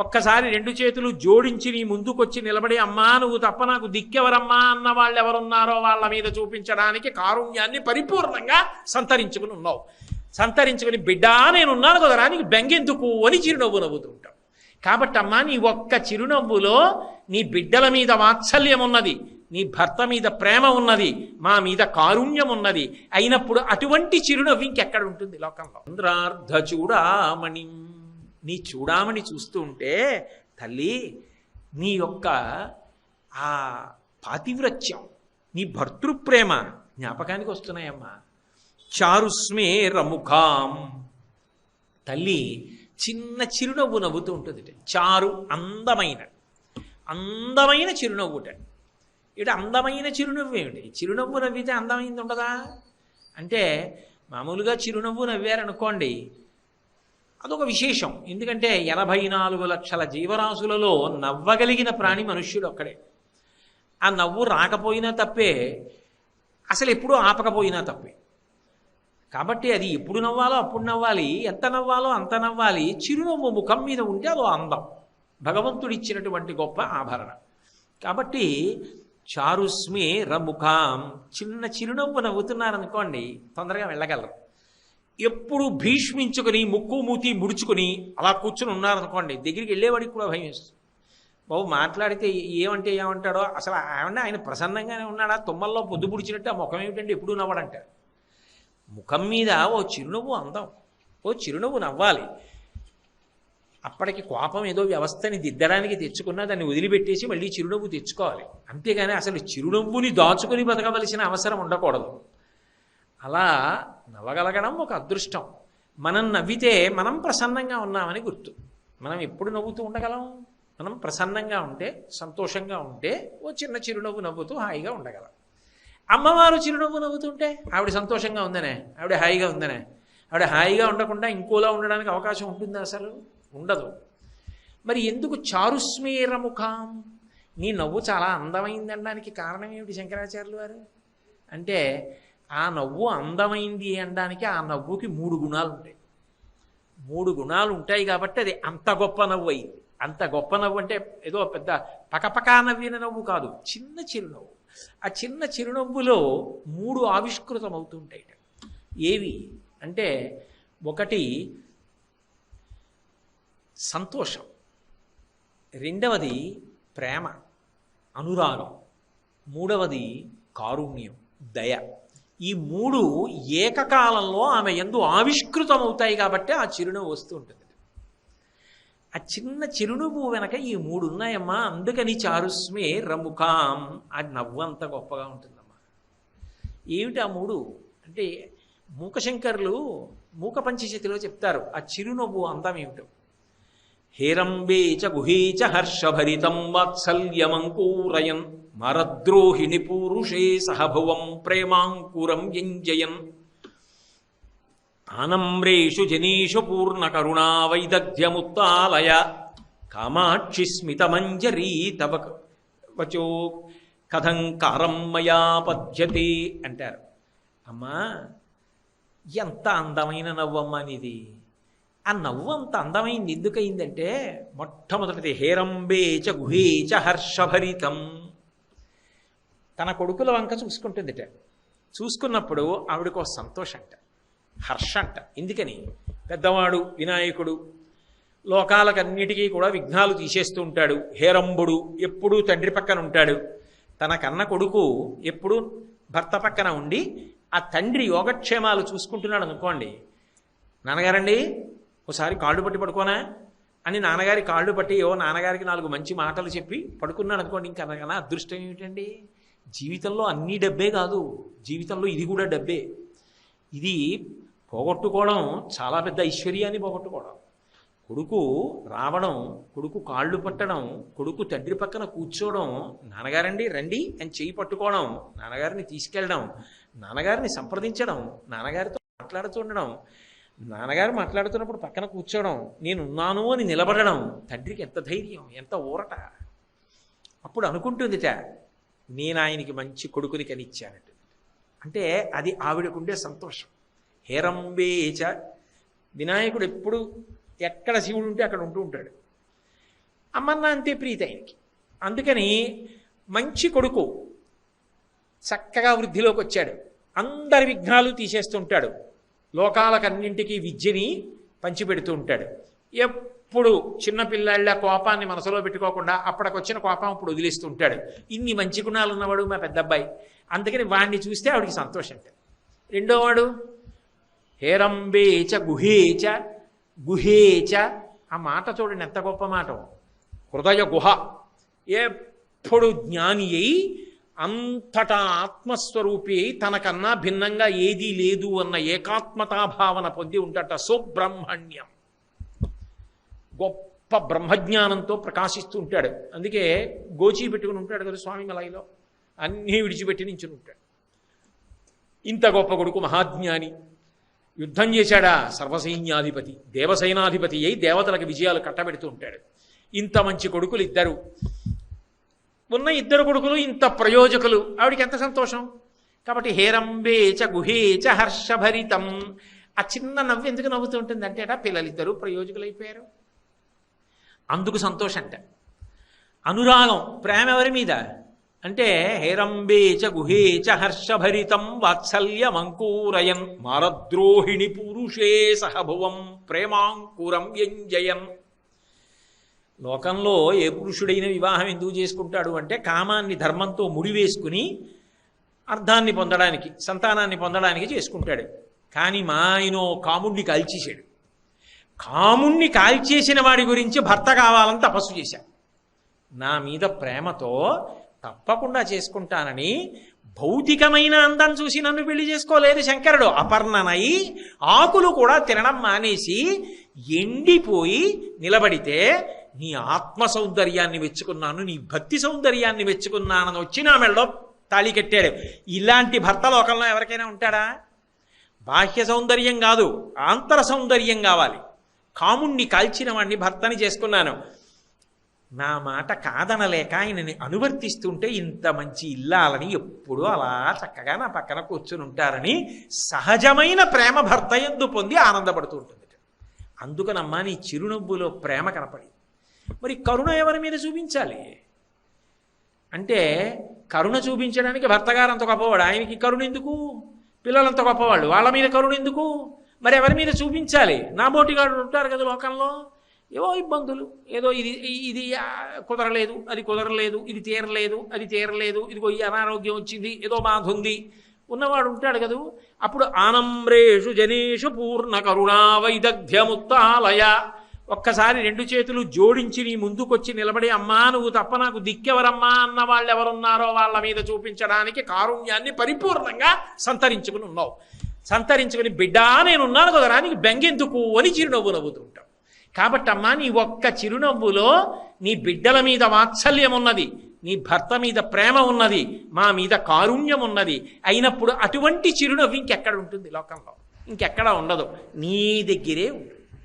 ఒక్కసారి రెండు చేతులు జోడించి నీ ముందుకొచ్చి నిలబడి అమ్మా నువ్వు తప్ప నాకు దిక్కెవరమ్మా అన్న వాళ్ళు ఎవరున్నారో వాళ్ళ మీద చూపించడానికి కారుణ్యాన్ని పరిపూర్ణంగా సంతరించుకుని ఉన్నావు. సంతరించుకుని బిడ్డా నేనున్నాను కదరా నీకు బెంగెందుకు? అని చిరునవ్వు నవ్వుతుంటావు కాబట్టి అమ్మా నీ ఒక్క చిరునవ్వులో నీ బిడ్డల మీద వాత్సల్యం ఉన్నది నీ భర్త మీద ప్రేమ ఉన్నది మా మీద కారుణ్యం ఉన్నది అయినప్పుడు అటువంటి చిరునవ్వు ఇంకెక్కడ ఉంటుంది లోకంలో? చంద్రార్ధ చూడామణి నీ చూడామణి చూస్తూ ఉంటే తల్లి నీ యొక్క ఆ పాతివ్రత్యం నీ భర్తృప్రేమ జ్ఞాపకానికి వస్తున్నాయమ్మా. చారుస్మేరముఖాం తల్లి చిన్న చిరునవ్వు నవ్వుతూ ఉంటుంది చారు అందమైన అందమైన చిరునవ్వుట ఇటు. అందమైన చిరునవ్వు ఏమిటి? చిరునవ్వు నవ్వితే అందమైంది ఉండదా? అంటే మామూలుగా చిరునవ్వు నవ్వారనుకోండి అదొక విశేషం. ఎందుకంటే ఎనభై నాలుగు లక్షల జీవరాశులలో నవ్వగలిగిన ప్రాణి మనుష్యుడు ఒక్కడే. ఆ నవ్వు రాకపోయినా తప్పే అసలు ఎప్పుడూ ఆపకపోయినా తప్పే. కాబట్టి అది ఎప్పుడు నవ్వాలో అప్పుడు నవ్వాలి ఎంత నవ్వాలో అంత నవ్వాలి చిరునవ్వు ముఖం మీద ఉంటే అదో అందం. భగవంతుడిచ్చినటువంటి గొప్ప ఆభరణ. కాబట్టి చారుస్మి రముఖాం చిన్న చిరునవ్వు నవ్వుతున్నారనుకోండి తొందరగా వెళ్ళగలరు. ఎప్పుడు భీష్మించుకొని ముక్కు మూతి ముడుచుకుని అలా కూర్చుని ఉన్నారనుకోండి దగ్గరికి వెళ్ళేవాడికి కూడా భయం వేస్తుంది. బాబు మాట్లాడితే ఏమంటే ఏమంటాడో అసలు ఏమన్నా ఆయన ప్రసన్నంగానే ఉన్నాడా? తుమ్మల్లో పొద్దు పుడిచినట్టు ఆ ముఖం ఏమిటంటే ఎప్పుడు నవ్వడంటాడు. ముఖం మీద ఓ చిరునవ్వు అందం ఓ చిరునవ్వు నవ్వాలి. అప్పటికి కోపం ఏదో వ్యవస్థని దిద్దడానికి తెచ్చుకున్నా దాన్ని వదిలిపెట్టేసి మళ్ళీ చిరునవ్వు తెచ్చుకోవాలి. అంతేగాని అసలు చిరునవ్వుని దాచుకుని బతకవలసిన అవసరం ఉండకూడదు. అలా నవ్వగలగడం ఒక అదృష్టం. మనం నవ్వితే మనం ప్రసన్నంగా ఉన్నామని గుర్తు. మనం ఎప్పుడు నవ్వుతూ ఉండగలం? మనం ప్రసన్నంగా ఉంటే సంతోషంగా ఉంటే ఓ చిన్న చిరునవ్వు నవ్వుతూ హాయిగా ఉండగలం. అమ్మవారు చిరునవ్వు నవ్వుతుంటే ఆవిడ సంతోషంగా ఉందనే? ఆవిడ హాయిగా ఉందనే? ఆవిడ హాయిగా ఉండకుండా ఇంకోలా ఉండడానికి అవకాశం ఉంటుందా అసలు? ఉండదు. మరి ఎందుకు చారుస్మేరముఖాం నీ నవ్వు చాలా అందమైందనడానికి కారణం ఏమిటి శంకరాచార్యులు వారు? అంటే ఆ నవ్వు అందమైంది అనడానికి ఆ నవ్వుకి మూడు గుణాలు ఉంటాయి మూడు గుణాలు ఉంటాయి కాబట్టి అది అంత గొప్ప నవ్వు అయింది. అంత గొప్ప నవ్వు అంటే ఏదో పెద్ద పకపకా నవ్విన నవ్వు కాదు చిన్న చిరునవ్వు. ఆ చిన్న చిరునవ్వులో మూడు ఆవిష్కృతం అవుతుంటాయి ఏవి అంటే ఒకటి సంతోషం రెండవది ప్రేమ అనురాగం మూడవది కారుణ్యం దయ. ఈ మూడు ఏకకాలంలో ఆమె ఎందు ఆవిష్కృతమవుతాయి కాబట్టి ఆ చిరునవ్వు వస్తూ ఉంటుంది. ఆ చిన్న చిరునవ్వు వెనక ఈ మూడు ఉన్నాయమ్మా. అందుకని చారుస్మే రముఖాం ఆ నవ్వు అంత గొప్పగా ఉంటుందమ్మా. ఏమిటి ఆ మూడు? అంటే మూకశంకరులు మూక పంచశతిలో చెప్తారు ఆ చిరునవ్వు అందం ఏమిటో. హేరంబే చ గుహే చ హర్షభరితం వాత్సల్యమంకూరయన్. మరద్రోహిణి పూరుషే సహభువం ప్రేమాంకురం యంజయన్. ఆనమ్రేషు జనేషు పూర్ణకరుణా వైదగ్ధ్యముత్తాలయ కామాక్షి స్మితమంజరీ తవ వచో కథంకారం మయా పద్యతే అంటారు. అమ్మా ఎంత అందమైన నవ్వమ్మా నీది. ఆ నవ్వు అంత అందమైంది ఎందుకైందంటే మొట్టమొదటిది హేరంబే చ గుహే చ హర్షభరితం. తన కొడుకుల వంక చూసుకుంటుందిట. చూసుకున్నప్పుడు ఆవిడకు సంతోషంట హర్ష అంట ఎందుకని పెద్దవాడు వినాయకుడు లోకాలకన్నిటికీ కూడా విఘ్నాలు తీసేస్తూ ఉంటాడు. హేరంబుడు ఎప్పుడూ తండ్రి పక్కన ఉంటాడు. తన కన్న కొడుకు ఎప్పుడూ భర్త పక్కన ఉండి ఆ తండ్రి యోగక్షేమాలు చూసుకుంటున్నాడు అనుకోండి నాన్నగారండి ఒకసారి కాళ్ళు పట్టి పడుకోనా? అని నాన్నగారి కాళ్ళు పట్టి ఓ నాన్నగారికి నాలుగు మంచి మాటలు చెప్పి పడుకున్నాడు అనుకోండి ఇంకా అదృష్టం ఏమిటండి? జీవితంలో అన్నీ డబ్బే కాదు జీవితంలో ఇది కూడా డబ్బే. ఇది పోగొట్టుకోవడం చాలా పెద్ద ఐశ్వర్యాన్ని పోగొట్టుకోవడం. కొడుకు రావడం కొడుకు కాళ్ళు పట్టడం కొడుకు తండ్రి పక్కన కూర్చోవడం నాన్నగారండి రండి అని చేయి పట్టుకోవడం నాన్నగారిని తీసుకెళ్ళడం నాన్నగారిని సంప్రదించడం నాన్నగారితో మాట్లాడుతుండడం నాన్నగారు మాట్లాడుతున్నప్పుడు పక్కన కూర్చోవడం నేనున్నాను అని నిలబడడం తండ్రికి ఎంత ధైర్యం ఎంత ఊరట. అప్పుడు అనుకుంటుందిట నేను ఆయనకి మంచి కొడుకుని కనిచ్చానట్టు అంటే అది ఆవిడకుండే సంతోషం. హేరంబేచ వినాయకుడు ఎప్పుడు ఎక్కడ శివుడు ఉంటే అక్కడ ఉంటూ ఉంటాడు. అమ్మన్న అంతే ప్రీతి ఆయనకి. అందుకని మంచి కొడుకు చక్కగా వృద్ధిలోకి వచ్చాడు అందరి విఘ్నాలు తీసేస్తుంటాడు లోకాలకన్నింటికీ విద్యని పంచిపెడుతూ ఉంటాడు. ఎప్పుడు చిన్నపిల్లాళ్ళ కోపాన్ని మనసులో పెట్టుకోకుండా అప్పటికొచ్చిన కోపం అప్పుడు వదిలేస్తూ ఉంటాడు ఇన్ని మంచి గుణాలు ఉన్నవాడు మా పెద్దబ్బాయి. అందుకని వాడిని చూస్తే ఆవిడికి సంతోషం రెండోవాడు హేరంబేచ గుహేచ గుహేచ ఆ మాట చూడండి ఎంత గొప్ప మాట. హృదయ గుహ. ఎప్పుడు జ్ఞాని అయి అంతటా ఆత్మస్వరూపి అయి తనకన్నా భిన్నంగా ఏదీ లేదు అన్న ఏకాత్మతా భావన పొంది ఉంటట సుబ్రహ్మణ్యం. గొప్ప బ్రహ్మజ్ఞానంతో ప్రకాశిస్తూ ఉంటాడు. అందుకే గోచి పెట్టుకుని ఉంటాడు కదా స్వామి మలైలో. అన్నీ విడిచిపెట్టి నించుని ఉంటాడు. ఇంత గొప్ప కొడుకు మహాజ్ఞాని. యుద్ధం చేశాడా? సర్వసైన్యాధిపతి దేవసైనాధిపతి అయి దేవతలకు విజయాలు కట్టబెడుతూ ఉంటాడు. ఇంత మంచి కొడుకులు ఇద్దరు. ఉన్న ఇద్దరు కొడుకులు ఇంత ప్రయోజకులు. ఆవిడికి ఎంత సంతోషం? కాబట్టి హేరంబేచ గుహేచ హర్షభరితం. ఆ చిన్న నవ్వు ఎందుకు నవ్వుతూ ఉంటుందంటే పిల్లలిద్దరూ ప్రయోజకులైపోయారు. అందుకు సంతోషంట. అనురాగం ప్రేమ ఎవరి మీద? అంటే హేరంబేచ గుహేచ హర్షభరితం వాత్సల్యమంకూరయన్ మారద్రోహిణి పురుషే సహభువం ప్రేమాంకురం వ్యంజయన్ లోకంలో ఏ పురుషుడైన వివాహం ఎందుకు చేసుకుంటాడు అంటే కామాన్ని ధర్మంతో ముడివేసుకుని అర్థాన్ని పొందడానికి సంతానాన్ని పొందడానికి చేసుకుంటాడు. కానీ మా ఆయనో కాముడిని కాల్చేశాడు. కాముణ్ణి కాల్చేసిన వాడి గురించి భర్త కావాలని తపస్సు చేశాడు. నా మీద ప్రేమతో తప్పకుండా చేసుకుంటానని భౌతికమైన అందం చూసి నన్ను పెళ్ళి చేసుకోలేదు శంకరుడు. అపర్ణనై ఆకులు కూడా తినడం మానేసి ఎండిపోయి నిలబడితే నీ ఆత్మ సౌందర్యాన్ని మెచ్చుకున్నాను నీ భక్తి సౌందర్యాన్ని మెచ్చుకున్నానని వచ్చి నా మెళ్ళలో తాళి కట్టాడు. ఇలాంటి భర్త లోకంలో ఎవరికైనా ఉంటాడా? బాహ్య సౌందర్యం కాదు ఆంతర సౌందర్యం కావాలి. కాముణ్ణి కాల్చిన వాడిని భర్తని చేసుకున్నాను. నా మాట కాదనలేక ఆయనని అనువర్తిస్తుంటే ఇంత మంచి ఇల్లాలని ఎప్పుడూ అలా చక్కగా నా పక్కన కూర్చుని ఉంటారని సహజమైన ప్రేమ భర్త ఎందు పొంది ఆనందపడుతూ ఉంటుంది. అందుకనమ్మా నీ చిరునవ్వులో ప్రేమ కనపడి మరి కరుణ ఎవరి మీద చూపించాలి? అంటే కరుణ చూపించడానికి భర్తగారు అంత గొప్పవాడు. ఆయనకి కరుణ ఎందుకు? పిల్లలంత గొప్పవాళ్ళు. వాళ్ళ మీద కరుణ ఎందుకు? మరి ఎవరి మీద చూపించాలి? నా బోటిగాడు ఉంటారు కదా లోకంలో. ఏవో ఇబ్బందులు. ఏదో ఇది ఇది కుదరలేదు అది కుదరలేదు ఇది తీరలేదు అది తీరలేదు ఇదిగో ఈ అనారోగ్యం వచ్చింది ఏదో బాధ ఉంది. ఉన్నవాడు ఉంటాడు కదూ. అప్పుడు ఆనమ్రేషు జనేషు పూర్ణ కరుణా వైదగ్ధ్యముత్తాలయ ఒక్కసారి రెండు చేతులు జోడించి నీ ముందుకొచ్చి నిలబడి అమ్మా నువ్వు తప్ప నాకు దిక్కెవరమ్మా అన్న వాళ్ళు ఎవరున్నారో వాళ్ళ మీద చూపించడానికి కారుణ్యాన్ని పరిపూర్ణంగా సంతరించుకుని ఉన్నావు. సంతరించుకుని బిడ్డా నేనున్నాను కదరా నీకు బెంగెందుకు? అని చిరునవ్వు నవ్వుతూ ఉంటావు కాబట్టి అమ్మా నీ ఒక్క చిరునవ్వులో నీ బిడ్డల మీద వాత్సల్యం ఉన్నది నీ భర్త మీద ప్రేమ ఉన్నది మా మీద కారుణ్యం ఉన్నది. అయినప్పుడు అటువంటి చిరునవ్వు ఇంకెక్కడ ఉంటుంది లోకంలో? ఇంకెక్కడ ఉండదు. నీ దగ్గరే ఉంటుంది.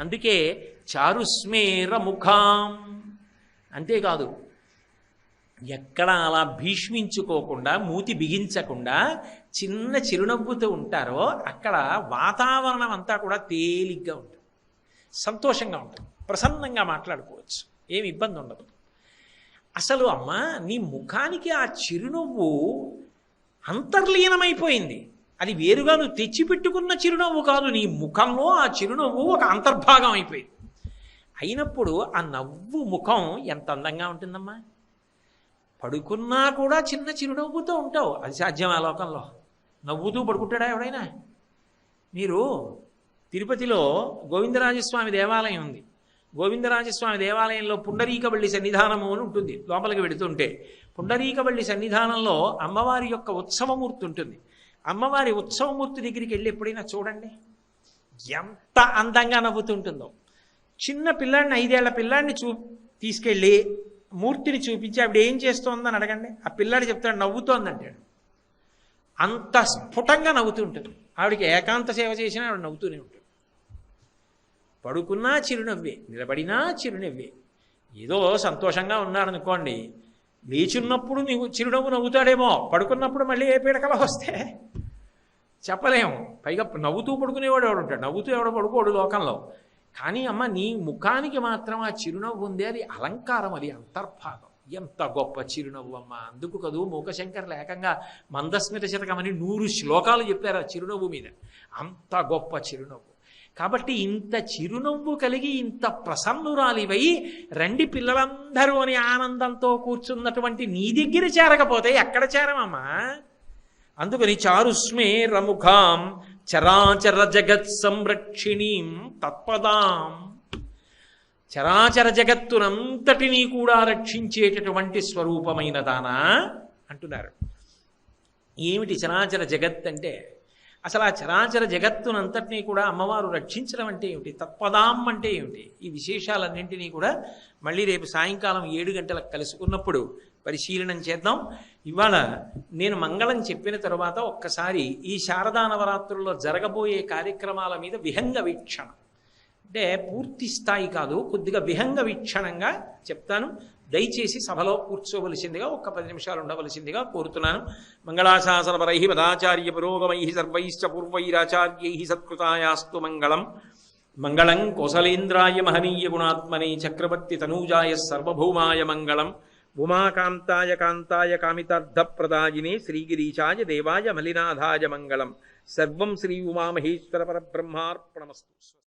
అందుకే చారుస్మేర ముఖాం. అంతేకాదు ఎక్కడ అలా భీష్మించుకోకుండా మూతి బిగించకుండా చిన్న చిరునవ్వుతో ఉంటారో అక్కడ వాతావరణం అంతా కూడా తేలిగ్గా ఉంటుంది. సంతోషంగా ఉంటుంది. ప్రసన్నంగా మాట్లాడుకోవచ్చు. ఏమి ఇబ్బంది ఉండదు. అసలు అమ్మ నీ ముఖానికి ఆ చిరునవ్వు అంతర్లీనమైపోయింది. అది వేరుగా నువ్వు తెచ్చిపెట్టుకున్న చిరునవ్వు కాదు. నీ ముఖంలో ఆ చిరునవ్వు ఒక అంతర్భాగం అయిపోయింది. అయినప్పుడు ఆ నవ్వు ముఖం ఎంత అందంగా ఉంటుందమ్మా? పడుకున్నా కూడా చిన్న చిరునవ్వుతో ఉంటావు. అది సాధ్యం ఆ లోకంలో? నవ్వుతూ పడుకుంటాడా ఎవడైనా? మీరు తిరుపతిలో గోవిందరాజస్వామి దేవాలయం ఉంది. గోవిందరాజస్వామి దేవాలయంలో పుండరీకబల్లి సన్నిధానము అని ఉంటుంది. లోపలికి వెడుతుంటే పుండరీకబల్లి సన్నిధానంలో అమ్మవారి యొక్క ఉత్సవమూర్తి ఉంటుంది. అమ్మవారి ఉత్సవమూర్తి దగ్గరికి వెళ్ళి ఎప్పుడైనా చూడండి. ఎంత అందంగా నవ్వుతుంటుందో. చిన్న పిల్లాడిని ఐదేళ్ళ పిల్లాడిని చూ తీసుకెళ్ళి మూర్తిని చూపించి ఆవిడ ఏం చేస్తోందని అడగండి. ఆ పిల్లాడు చెప్తాడు నవ్వుతోందంటాడు అంత స్ఫుటంగా నవ్వుతూ ఉంటుంది. ఆవిడకి ఏకాంత సేవ చేసినా ఆవిడ నవ్వుతూనే ఉంటుంది. పడుకున్నా చిరునవ్వే నిలబడినా చిరునవ్వే. ఏదో సంతోషంగా ఉన్నాడనుకోండి లేచున్నప్పుడు నీవు చిరునవ్వు నవ్వుతాడేమో పడుకున్నప్పుడు మళ్ళీ ఏ పీడకల వస్తే? చెప్పలేము. పైగా నవ్వుతూ పడుకునేవాడు ఎవడు ఉంటాడు నవ్వుతూ ఎవడు పడుకోడు లోకంలో. కానీ అమ్మ నీ ముఖానికి మాత్రం ఆ చిరునవ్వు ఉంది. అది అలంకారం అది అంతర్భాగం. ఎంత గొప్ప చిరునవ్వు అమ్మ. అందుకు కదూ మూకశంకర్లు ఏకంగా మందస్మిత శతకమని నూరు శ్లోకాలు చెప్పారు ఆ చిరునవ్వు మీద. అంత గొప్ప చిరునవ్వు. కాబట్టి ఇంత చిరునవ్వు కలిగి ఇంత ప్రసన్నురాలివై రండి పిల్లలందరూ అని ఆనందంతో కూర్చున్నటువంటి నీ దగ్గర చేరకపోతే ఎక్కడ చేరమమ్మా? అందుకని చారుస్మేరముఖాం చరాచర జగత్ సంరక్షిణీం తత్పదాం. చరాచర జగత్తునంతటినీ కూడా రక్షించేటటువంటి స్వరూపమైన దానా అంటున్నారు. ఏమిటి చరాచర జగత్ అంటే? అసలు ఆ చరాచర జగత్తునంతటినీ కూడా అమ్మవారు రక్షించడం అంటే ఏమిటి? తత్పదాం అంటే ఏమిటి? ఈ విశేషాలన్నింటినీ కూడా మళ్ళీ రేపు సాయంకాలం ఏడు గంటలకు కలుసుకున్నప్పుడు పరిశీలనం చేద్దాం. ఇవాళ నేను మంగళం చెప్పిన తర్వాత ఒక్కసారి ఈ శారదా నవరాత్రుల్లో జరగబోయే కార్యక్రమాల మీద విహంగ వీక్షణ. అంటే పూర్తి స్థాయి కాదు కొద్దిగా విహంగ వీక్షణంగా చెప్తాను. దయచేసి సభలో కూర్చోవలసిందిగా ఒక్క పది నిమిషాలు ఉండవలసిందిగా కోరుతున్నాను. మంగళాశాసనపరై పదాచార్య పురోగమై సర్వైశ్చ పూర్వైరాచార్యై సత్కృతాయాస్తు మంగళం. మంగళం కోసలేంద్రాయ మహనీయ గుణాత్మనే చక్రవర్తి తనూజాయ సర్వభౌమాయ మంగళం. ఉమాకాంతాయ కాంతాయ కామితార్థప్రదాయినే శ్రీగిరీశాయ దేవాయ మలినాథాయ మంగళం. సర్వం శ్రీ ఉమామహేశ్వర పరబ్రహ్మార్పణమస్తు.